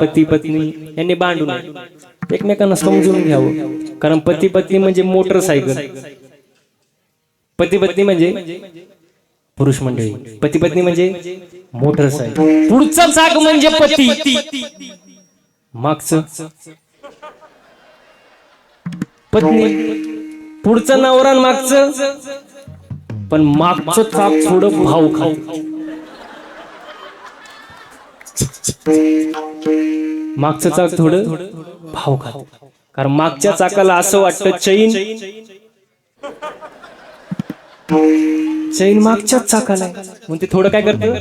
पती पत्नी यांनी भांडू नये एकमेकांना समजून घ्यावं. कारण पती पत्नी म्हणजे मोटरसायकल. पती पत्नी म्हणजे पुरुष मंडळी. पती पत्नी म्हणजे मोटरसायकल. पुढचा चाक म्हणजे पती. मागचं. पत्नी पुढचं नवरा मागचं. पण मागचं चाक थोडं खाऊ खाऊ मागचं चाक थोडं भाव खात. कारण मागच्या चाकाला असं वाटतं चैन. चैन मागच्याच चाकाला. मग ते थोडं काय करतं?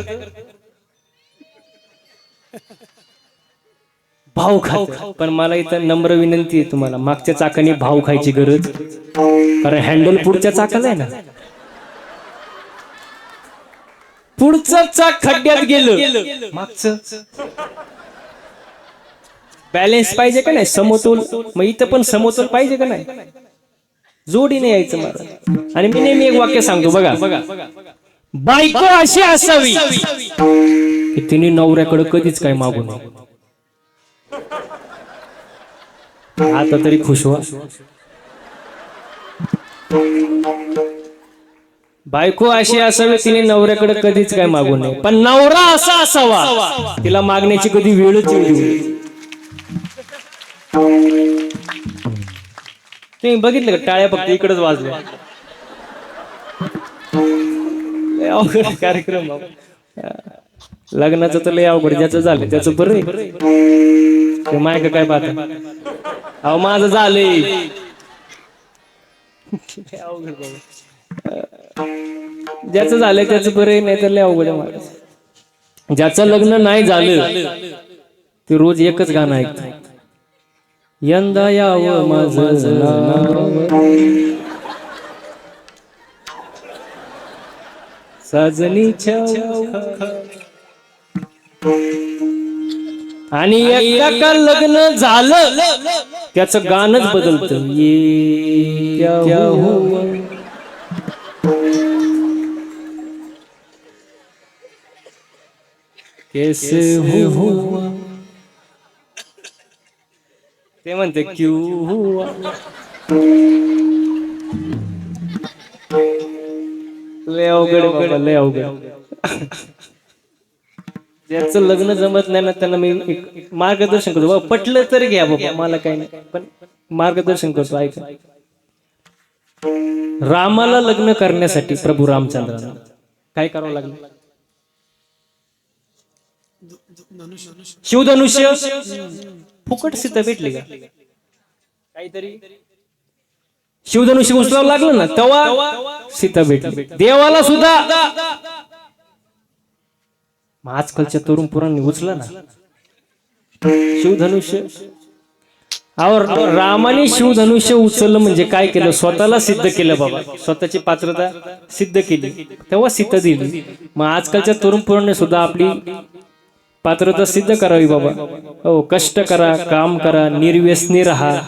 भाव खात. पण मला इथं नम्र विनंती आहे तुम्हाला. मागच्या चाकाने भाव खायची गरज. कारण हँडल पुढच्या चाकाला आहे ना. पुढचं चाक खड्ड्यात गेलं. मागचं. बॅलेन्स पाहिजे का नाही? समतोल. मग इथं पण समतोल पाहिजे का नाही? जोडीने यायचं मला आणि मी नेहमी एक वाक्य सांगतो बघा. बायको अशी असावी की तिने नवऱ्याकडे कधीच काय मागू नये. आता तरी खुश व्हा. बायको अशी असावी तिने नवऱ्याकडे कधीच काय मागू नये. पण नवरा असा असावा तिला मागण्याची कधी वेळच. तुम्ही बघितलं का? टाळ्या फक्त इकडेच वाजल्या. अवघड कार्यक्रम. लग्नाचं तर लय अवघड ज्याचं झालं त्याचं बरं मायक काय पाहत? अहो माझं झालंय. लय अवघड. ज्याचं झालं त्याचं बरं नाही तर लय अवघड महाराज ज्याचं लग्न नाही झालं ते रोज एकच गाणं ऐकत. यंदा यावं माझं सजनी आणि एकदा का लग्न झालं त्याचं गाणंच बदलत. ये कैसे हुआ। ते म्हणते क्यू हुआ? लय अवघड बाबा, लय अवघड ज्याचं लग्न जमत नाही ना त्यांना मी एक- मार्गदर्शन करतो. बाबा पटलं तरी घ्या बाबा मला काही नाही. पण मार्गदर्शन करतो ऐका. रामाला लग्न करण्यासाठी प्रभू रामचंद्रांना. काय करावं लागलं? शिवधनुष्य. फुकट सीता भेटली का? काहीतरी. शिवधनुष्य उचलावं लागलं ना? तेव्हा सीता भेटली. देवाला सुद्धा. आजकालच्या तरुण पुरांनी उचलं ना? शिवधनुष्य. अहो रामाने शिवधनुष्य उचललं म्हणजे काय केलं? स्वतःला सिद्ध केलं बाबा. स्वतःची पात्रता सिद्ध केली. तेव्हा सीता दिली. मग आजकालच्या तरुण पुरांनी सुद्धा आपली पात्रता सिद्ध करावी बाबा. हो कष्ट करा काम करा निर्व्यसनी राहा.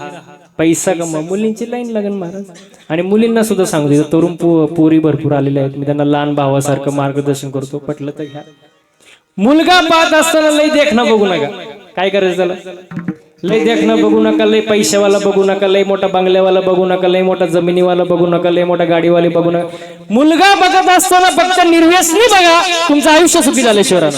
पैसा कमा मुलींची लाईन लागेल महाराज. आणि मुलींना सुद्धा सांगू दे तरुण पो- पोरी भरपूर आलेल्या आहेत. मी त्यांना लहान भावासारखं मार्गदर्शन करतो. पटलं तर घ्या. मुलगा पाहत असताना लई देखणं बघू नका. काय करायचं त्याला? लय देखणं बघू नका लय पैशावाला बघू नका लय मोठा बंगल्यावाला बघू नका लय मोठा जमिनीवाला बघू नका लय मोठा गाडीवाले बघू नका. मुलगा बघत असताना फक्त निर्व्यसनी बघा तुमचं आयुष्य सुखी झालं शहरात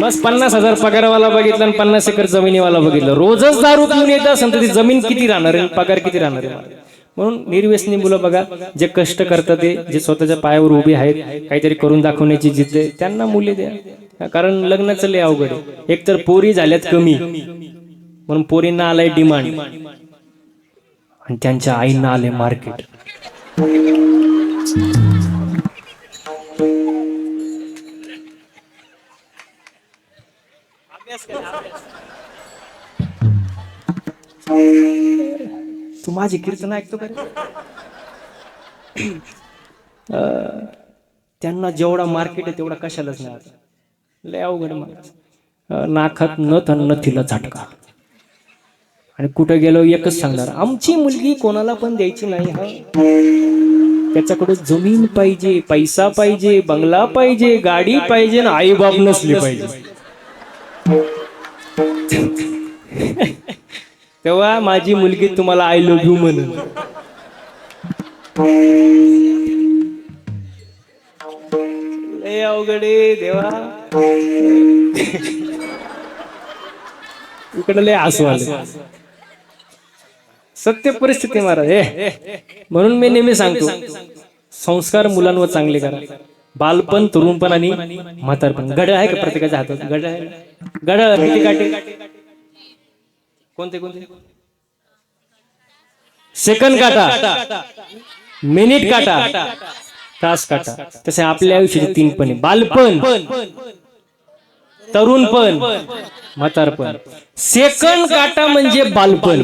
बस पन्नास हजार पगारवाला बघितला आणि पन्नास एकर जमिनीवाला बघितलं. रोजच दारू पिऊन येत असेल तर ती जमीन किती राहणार आहे पगार किती राहणार आहे? म्हणून निर्व्यसनी मुलं बघा जे कष्ट करतात ते जे स्वतःच्या पायावर उभे आहेत काहीतरी करून दाखवण्याची जिद्द आहे त्यांना मुले द्या. कारण लग्नाचं लय अवघड आहे. एकतर पोरी झाल्यात कमी म्हणून पोरींना आलाय डिमांड आणि त्यांच्या आईंना आले मार्केट तू माझी कीर्तन ऐकतो का त्यांना जेवढा मार्केट आहे तेवढा कशालाच नाही आता. लय अवघड माणूस. नाकात नथ आणि नथीला झटका. आणि कुठं गेलो एकच सांगणार. आमची मुलगी कोणाला पण द्यायची नाही हा. त्याच्याकडे जमीन पाहिजे पैसा पाहिजे बंगला पाहिजे गाडी पाहिजे आणि आई बाप नसली पाहिजे. तेव्हा माझी मुलगी तुम्हाला आय लव्ह यू म्हणून. लय अवघड देवा. इकडे लय हसू आलं सत्य परिस्थिती महाराज हे. म्हणून मी नेहमी सांगतो संस्कार मुलांवर चांगले करा. बालपण तरुणपण आणि म्हातारपण. गड आहे का प्रत्येकाच्या हातात? गड आहे. गड किती काटे. कोणते कोणते? सेकंद काटा. मिनिट काटा. तास काटा. तसे आपल्या आयुष्याचे तीन पण. बालपण. तरुणपण म्हातारपण. सेकंड काटा म्हणजे बालपण.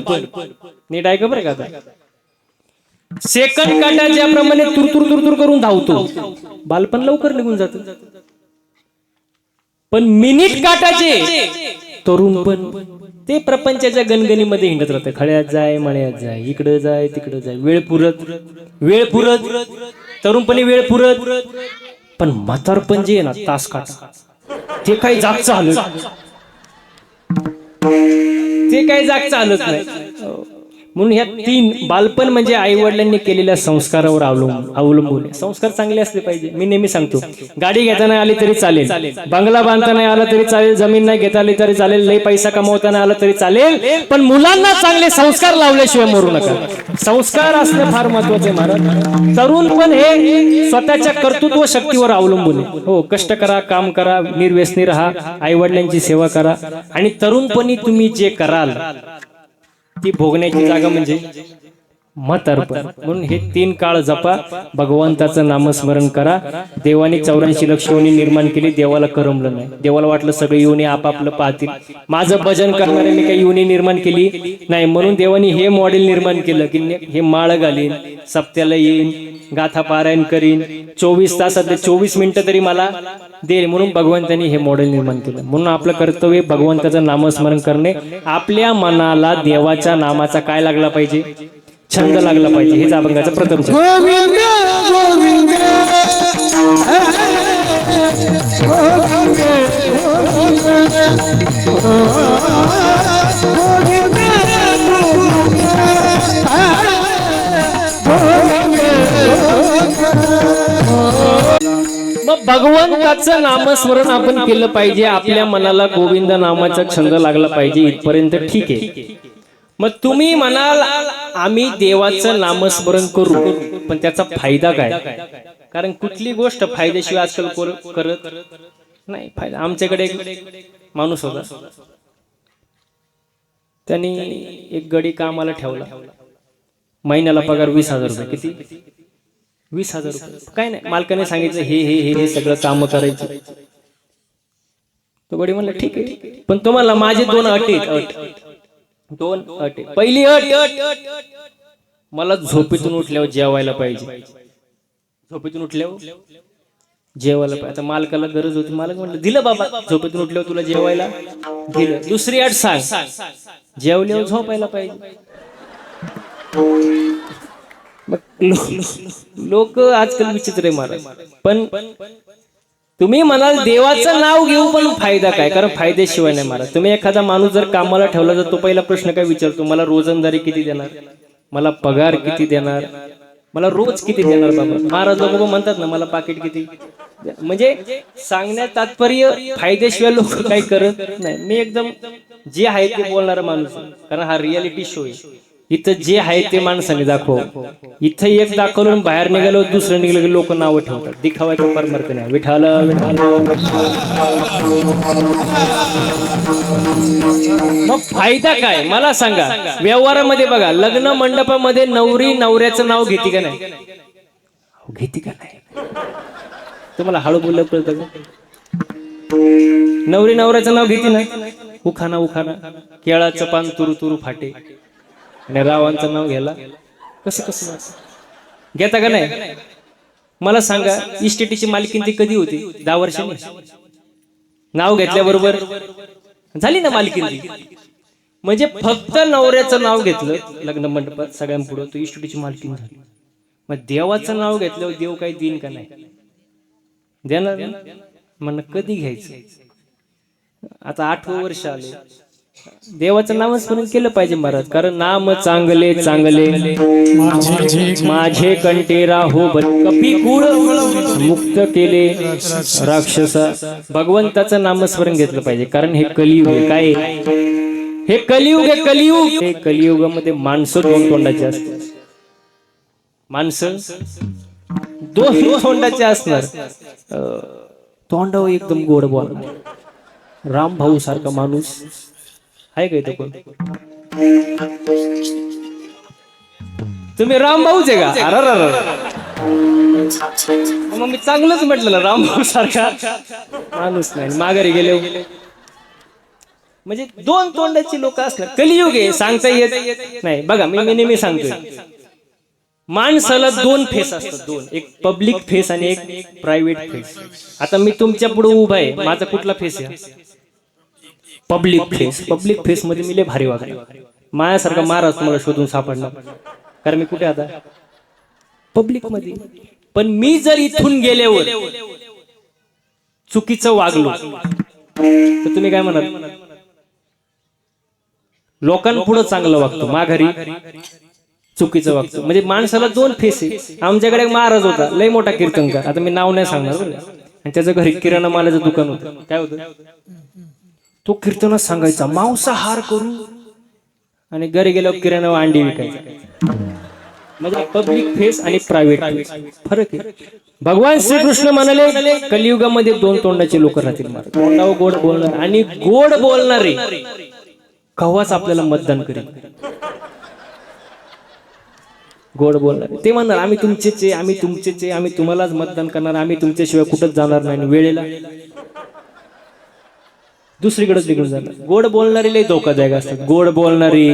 नीट ऐका बरं का सेकंड काटा ज्याप्रमाणे तुरतुर तुरतुर करून धावतो. बालपण लवकर निघून जात. पण मिनिट काटाचे तरुण पण. ते प्रपंचाच्या गणगणीमध्ये हिंडत राहतं. खळ्यात जाय मळ्यात जाय इकडं जाय तिकडं जाय. वेळ पुरत वेळ पुरत तरुणपणी वेळ पुरत. पण म्हातारपण जे आहे ना तास काट ते काही जाग चालत ते काही जाग चालत नाही. म्हणून ह्या तीन बालपण म्हणजे आई वडिलांनी केलेल्या संस्कारावर अवलंबून अवलंबून संस्कार चांगले असले पाहिजे. मी नेहमी सांगतो गाडी घेताना आली तरी चालेल. बंगला बांधता नाही आला तरी चालेल. जमीन नाही घेता आली तरी चालेल. लई पैसा कमवताना आला तरी चालेल. पण मुलांना चांगले संस्कार लावल्याशिवाय मरू नका. संस्कार असणे फार महत्त्वाचे महाराज. तरुण पण हे स्वतःच्या कर्तृत्व शक्तीवर अवलंबून आहे. हो कष्ट करा काम करा निर्व्यसनी राहा आई वडिलांची सेवा करा. आणि तरुणपणी तुम्ही जे कराल ती भोगण्याची जागा म्हणजे म्हातारपण म्हणून हे तीन काळ जपा भगवंताचं नामस्मरण करा. देवाने चौऱ्याऐंशी लक्ष योनी निर्माण केली देवाला करमलं नाही. देवाला वाटलं सगळे योनी आपापलं पाहतील. माझं भजन करणाऱ्यांनी काही योनी निर्माण केली नाही. म्हणून देवाने हे मॉडेल निर्माण केलं की हे माळ घालीन सप्त्याला येईन गाथा पारायण करीन. चोवीस तासातले चोवीस मिनिटं तरी मला देईल म्हणून भगवंतानी हे मॉडेल निर्माण केलं. म्हणून आपलं कर्तव्य भगवंताचं नामस्मरण करणे. आपल्या मनाला देवाच्या नामाचा काय लागला पाहिजे? छंद लागला पाहिजे. हेच अभंगाचं प्रथम गोविंद. भगवंताचं नामस्मरण आपण केलं पाहिजे. आपल्या मनाला गोविंद नामाचा छंद लागला पाहिजे. इथपर्यंत ठीक आहे. मग तुम्ही म्हणाल आम्ही देवाचं नामस्मरण करू. पण त्याचा फायदा काय? कारण कुठली गोष्ट फायदेशीर आजकाल करत नाही. फायदा आमच्याकडे एक माणूस होता. त्यांनी एक गडी कामाला ठेवला. महिन्याला पगार वीस हजार रुपये. किती? वीस हजार रुपये. काय नाही मालकाने सांगितलं हे हे हे हे सगळं काम करायचं. तो गडी म्हणला ठीक आहे पण तुम्हाला माझे दोन अटी अट दोन अटी पहिली अट. मला झोपेतून उठल्यावर जेवायला पाहिजे. झोपेतून उठल्यावर जेवायला पाहिजे. आता मालकाला गरज होती. मालक म्हणलं दिलं बाबा झोपेतून उठल्यावर तुला जेवायला दिलं. दुसरी अट सांग. जेवल्यावर झोपायला पाहिजे. लोक आजकाल विचित्र आहे महाराज. पण तुम्ही म्हणाल देवाचं नाव घेऊ पण फायदा काय? कारण फायद्याशिवाय नाही महाराज. तुम्ही एखादा माणूस जर कामाला ठेवला तर तो पहिला प्रश्न काय विचारतो? मला रोजंदारी किती देणार? मला पगार किती देणार? मला रोज किती देणार बाबा? महाराज लोक म्हणतात ना मला पाकिट किती? म्हणजे सांगण्यात तात्पर्य फायदेशिवाय लोक काही करत नाही. मी एकदम जे आहे ते बोलणारा माणूस कारण हा रियालिटी शो आहे. इथं जे आहे ते माणसाने दाखव. इथं एक दाखवलं आणि बाहेर निघालो दुसरं निघालं की लोक नावं ठेवतात. दिखावायचं परमार्थ नाही. विठाल विठाल. मग फायदा काय? मला सांगा. व्यवहारामध्ये बघा लग्न मंडपामध्ये नवरी नवऱ्याचं नाव घेते का नाही? घेते का नाही? तुम्हाला हळू बोललं कळतं नवरी नवऱ्याचं नाव घेते ना? उखाना उखाना. केळाचं पान तुरु तुरु फाटे. आणि रावांचं नाव घ्यायला? कसं कसं घेता का नाही? मला सांगा इस्टेटीची मालकीन ती कधी होती? दहा वर्षांनी? नाव घेतल्याबरोबर? झाली ना मालकीन म्हणजे फक्त नवऱ्याचं नाव घेतलं लग्न मंडपात सगळ्यांपुढं तो इस्टेटीची मालकीन झाली. मग देवाचं नाव घेतल्यावर देव काही देईन का नाही? देणार ना? म्हणणं कधी घ्यायचं? आता आठवं वर्ष आले. देवाचं नामस्मरण केलं पाहिजे महाराज कारण नाम चांगले चांगले. माझे कंटे राहो कपी कुळ मुक्त केले राक्षसा. भगवंताचं नामस्मरण घेतलं पाहिजे कारण हे कलियुग आहे. काय? हे कलियुग आहे कलियुग. हे कलियुगामध्ये माणसं दोन तोंडाची असतात. माणसं दोन तोंडाचे असणार. तोंडावर एकदम गोड बोलणार. राम भाऊ सारखा माणूस आहे का इथं कोण? तुम्ही राम भाऊच आहे का? अरे. मग मी चांगलंच म्हटलं ना राम भाऊ सारखा. माणूस नाही माघारी गेले म्हणजे दोन तोंडाची लोक असणार कलियुग आहे सांगता येत नाही. बघा मी मी नेहमी सांगतोय. माणसाला दोन फेस असतात दोन. एक पब्लिक फेस आणि एक प्रायव्हेट फेस. आता मी तुमच्यापुढे उभा आहे. माझा कुठला फेस आहे? पब्लिक फेस पब्लिक फेस मध्ये मी लय भारी वागला माझ्यासारखा महाराज तुम्हाला शोधून सापडणार. कारण मी कुठे आता? पब्लिकमध्ये. पण मी जर इथून गेल्यावर चुकीचं वागलो. तर तुम्ही काय म्हणाल? लोकांपुढं चांगलं वागतो. माघारी चुकीचं वागतो. म्हणजे माणसाला दोन फेस आहे. आमच्याकडे एक महाराज होता. लय मोठा कीर्तनकार. आता मी नाव नाही सांगणार. आणि त्याचं घरी किराणा मालाचं दुकान होतं. काय होतं? तो कीर्तनात सांगायचा मांसाहार करू. आणि घरी गेल्यावर किराणा अंडी विकायचा. म्हणजे पब्लिक फेस आणि प्रायव्हेट फेस फरक आहे. भगवान श्रीकृष्ण म्हणाले कलियुगामध्ये दोन तोंडाचे लोक राहतील महाराज. तोंडावर गोड बोलणार आणि गोड बोलणारे कव्हाच आपल्याला मतदान करेल गोड बोलणार. ते म्हणणार आम्ही तुमचेच आहे आम्ही तुमचेच आहे आम्ही तुम्हालाच मतदान करणार आम्ही तुमच्याशिवाय कुठंच जाणार नाही आणि वेळेला दुसरीकडेच निघून जाणार. गोड बोलणारी लय धोकादायक असतात. गोड बोलणारी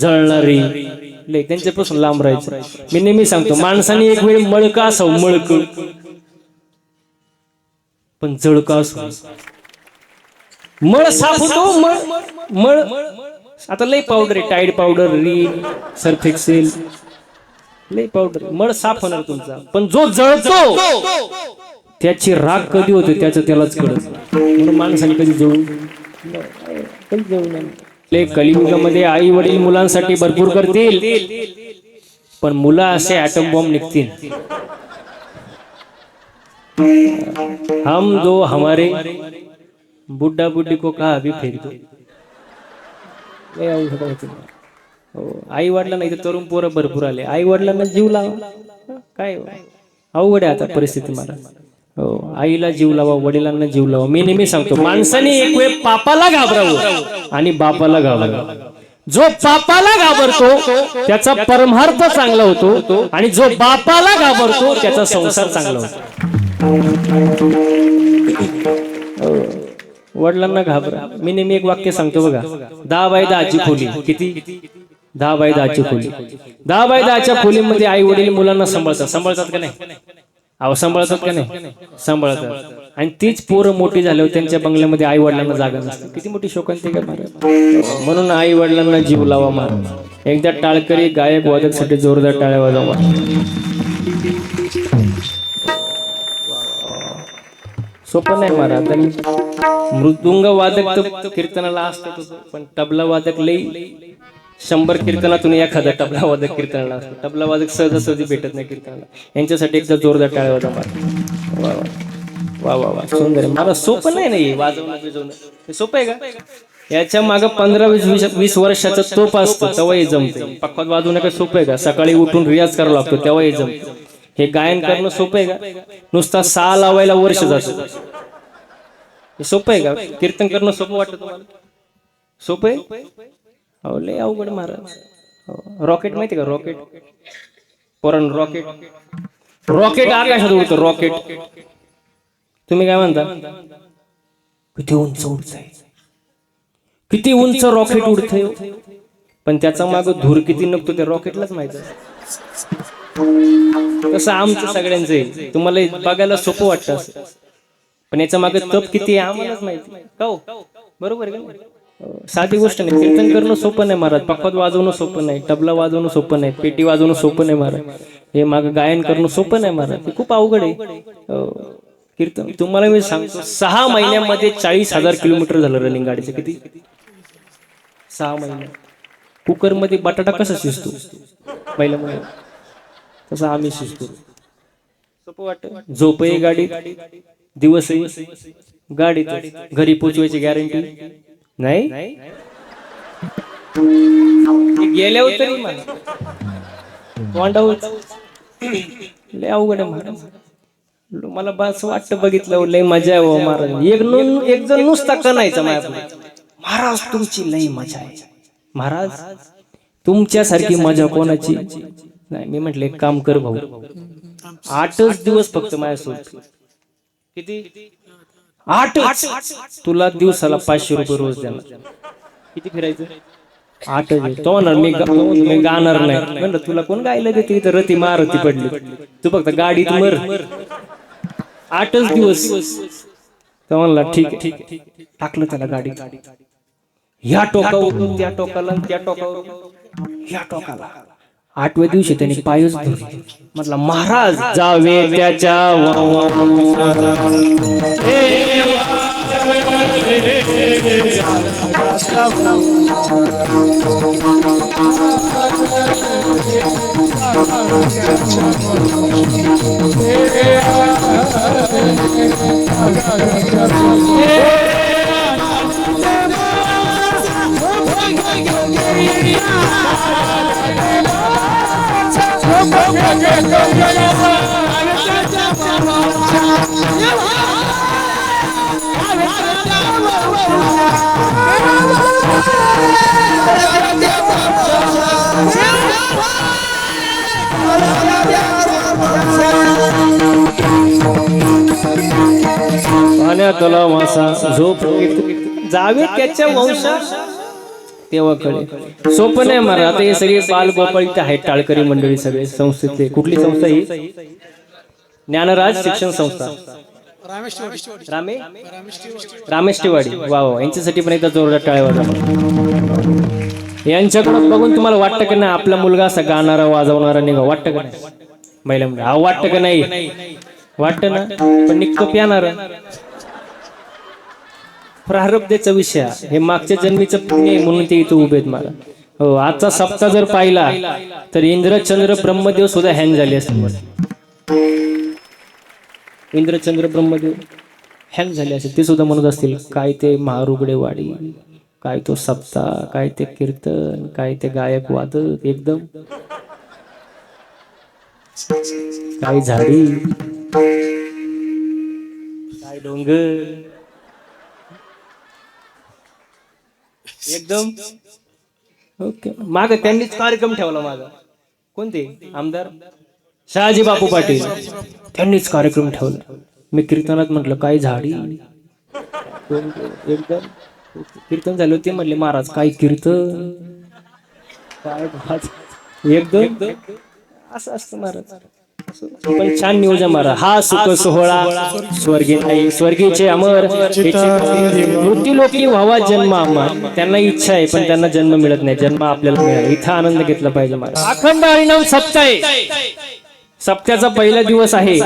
जळणारी लय त्यांच्यापासून लांब राहायचं. मी नेहमी सांगतो माणसाने एक वेळ मळक असावं मळक. पण जळक असो मळ साफ होतो मळ मळ. आता लय पावडर आहे Tide powder Rin Surf Excel लय पावडर मळ साफ होणार तुमचा. पण जो जळतो त्याची राग कधी होते त्याचं त्यालाच कळत म्हणून माणसाने कधी जळू कधी कलियुगामध्ये आई वडील मुलांसाठी भरपूर करतील. पण मुलं असे ऍटम बॉम्ब निघतील. हम दो हमारे. बुड्ढा बुड्ढी को कहा भी फेर दो. लय अवघड आहे ते. हो. आई वडिलांना इथे तरुण पोरं भरपूर आले. आई वडिलांना जीव लावा. काय हो? अवघड आहे आता परिस्थिती मला. हो आईला जीव लावा वडिलांना जीव लावा. मी नेहमी सांगतो माणसाने एक वेळ पापाला घाबरावं आणि बापाला घाबरावं. जो पापाला घाबरतो त्याचा परमार्थ चांगला होतो आणि जो बापाला घाबरतो त्याचा संसार चांगला होतो. हो, वडिलांना घाबरा. मी नेहमी एक वाक्य सांगतो बघा दहा बाय दहाची खोली किती? दहा बाय दहाची खोली. दहा बाय दहाच्या खोलीमध्ये आई वडील मुलांना सांभाळतात. सांभाळतात का नाही? अहो सांभाळतात का नाही? सांभाळतात. आणि तीच पोरं मोठी झाल्यावर हो, त्यांच्या बंगल्यामध्ये आई वडिलांना जागा नसते. किती मोठी शोकांती का महाराज म्हणून आई वडिलांना जीव लावा महाराज एकदा टाळकरी गायक वादकसाठी जोरदार टाळ्या वाजवा सोपं नाही महाराज आणि मृदुंग वादक कीर्तनाला असतात पण तबला वादक लई शंभर कीर्तनातून एखादा तबला वादक कीर्तनाला असतो. तबला वादक सहजासहजी भेटत नाही कीर्तनाला. यांच्यासाठी एकदा जोरदार टाळ्या होता वा वा. वा वा वा. सुंदर. मला सोपं नाही नाही वाजवणं बिजवणं. हे सोपं आहे का? याच्या मागं पंधरा वीस वीस वर्षाचा तोप असतो तेव्हाही जमते. पक्वात वाजवणं काय सोपं आहे का? सकाळी उठून रियाज करावा लागतो तेव्हाही जमतो. हे गायन करणं सोपं आहे का? नुसता सहा लावायला वर्ष जातो. हे सोपं आहे का? कीर्तन करणं सोपं वाटतं तुम्हाला? सोपं आहे? हो लय अवघड महाराज हो. रॉकेट माहिती का? रॉकेट पोरण रॉकेट रॉकेट आकाशात उडतं रॉकेट तुम्ही काय म्हणता? किती उंच उडत किती उंच रॉकेट उडतंय हो. पण त्याचा माग धूर किती नकतो त्या रॉकेटलाच माहीत तसं आमचं सगळ्यांचं आहे. तुम्हाला बघायला सोपं वाटतं पण याच्या मागे तप किती आहे आम्हालाच माहिती. का हो? बरोबर आहे साधी गोष्ट नाही. कीर्तन करणं सोपं नाही महाराज. पक्वात वाजवणं सोपं नाही. तबला वाजवणं सोपं नाही. पेटी वाजवणं सोपं नाही महाराज. हे माग गायन करणं सोपं नाही महाराज. खूप अवघड आहे. कीर्तन. तुम्हाला मी सांगतो सहा महिन्यामध्ये चाळीस हजार किलोमीटर झालं रनिंग गाडीचं. किती? सहा महिने. कुकरमध्ये बटाटा कसा शिजतो? पहिल्या महिन्यात म्हणजे. आम्ही शिजतो. सोपं वाटत. झोपही गाडी दिवसही. गाडी घरी पोचवायची गॅरंटी नाही? ते तरी मला तोंडावर लय अवघड आहे महाराज मला बस वाटतं बघितलं लय मजा आहे हो महाराज एक नु- एक जण नुसता कणायचा माझ्या महाराज तुमची लय मजा आहे. महाराज तुमच्यासारखी मजा कोणाची? नाही मी म्हटलं एक काम कर भाऊ. आठच दिवस फक्त माझ्यासोबत. किती? आठ तुला दिवसाला पाचशे रुपये रोज देणार. किती फिरायचं? आठ तो म्हणणार मी मी गाणार नाही. म्हणलं तुला कोण गायला देते इथं? रती मारती पडली. तू फक्त गाडीत मर. आठच दिवस. तो म्हणला ठीक ठीक. टाकलं त्याला गाडीत. ह्या टोकावरून. त्या टोकाला त्या टोकावरून ह्या टोकाला. आठव्या दिवशी त्यांनी पायच धरले. म्हटलं महाराज जावे त्याच्या पाण्यात तलाव मासा झोप जावे त्याच्या वंशा तेव्हा कळे सोपं नाही मला आता हे सगळे बाल गोपाळ इथे आहेत टाळकरी मंडळी सगळे संस्थेतले. कुठली संस्था ही? ज्ञानराज शिक्षण संस्था. रामे? तिवाडी. वा वा यांच्यासाठी पण एकदा जोरदार टाळ्या वाजवा. बघून तुम्हाला वाटतं का नाही आपला मुलगा असा गाणारा वाजवणारा निघा. वाटतं का नाही? महिला मुलगा हा वाटतं का नाही? वाटतं ना? पण निघतो येणार प्रारब्धेचा विषय हे मागच्या जन्मीचं पुण्य आहे म्हणून ते इथं उभे आहेत मला. हो आजचा सप्ताह जर पाहिला तर इंद्रचंद्र ब्रह्मदेव सुद्धा हँग झाले असतील. इंद्रचंद्र ब्रह्मदेव हँग झाले असेल ते सुद्धा म्हणत असतील काय ते महारुगडेवाडी काय तो सप्ताह काय ते कीर्तन काय ते गायक वादक एकदम. काय झाडी काय डोंगर एकदम. ओके. माग त्यांनीच कार्यक्रम ठेवला माझा कोणते? आमदार? शहाजी बापू पाटील. त्यांनीच कार्यक्रम ठेवला. मी कीर्तनात म्हटलं काय झाडी? एकदम. कीर्तन झालं ते म्हणले महाराज काय कीर्तन? काय बात. एकदम. असं असतं महाराज. पण छान नियोजन मारा. हा सुख सोहळा स्वर्गी नाही स्वर्गीचे अमर मृत्यू लोकी व्हावा जन्म अमर त्यांना इच्छा आहे पण त्यांना जन्म मिळत नाही. जन्म आपल्याला मिळाला. इथं आनंद घेतला पाहिजे मला अखंड हरिनाम सप्ताह सप्त्याचा पहिला दिवस आहे.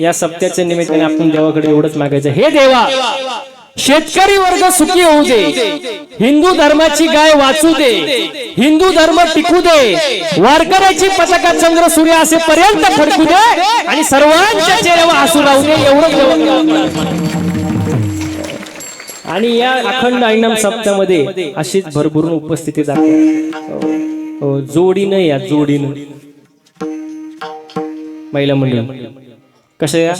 या सप्त्याच्या निमित्ताने आपण देवाकडे एवढंच मागायचं. हे देवा! शेतकरी वर्ग सुखी होऊ दे. हिंदू धर्माची गाय वाचू दे. हिंदू धर्म टिकू दे. वारकऱ्याची पताका चंद्र सूर्य असे पर्यंत फडकू दे आणि सर्वांच्या चेहऱ्यावर हसू राहू दे. एवढं आणि या अखंड ऐनाम सप्तामध्ये अशीच भरभरून उपस्थिती दाखवा हो, जोडीनं या जोडीनं. महिला मंडळ कशा या?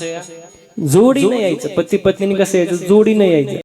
जोडीनं यायचं. पती पत्नीने कसं यायचं? जोडीनं यायचं.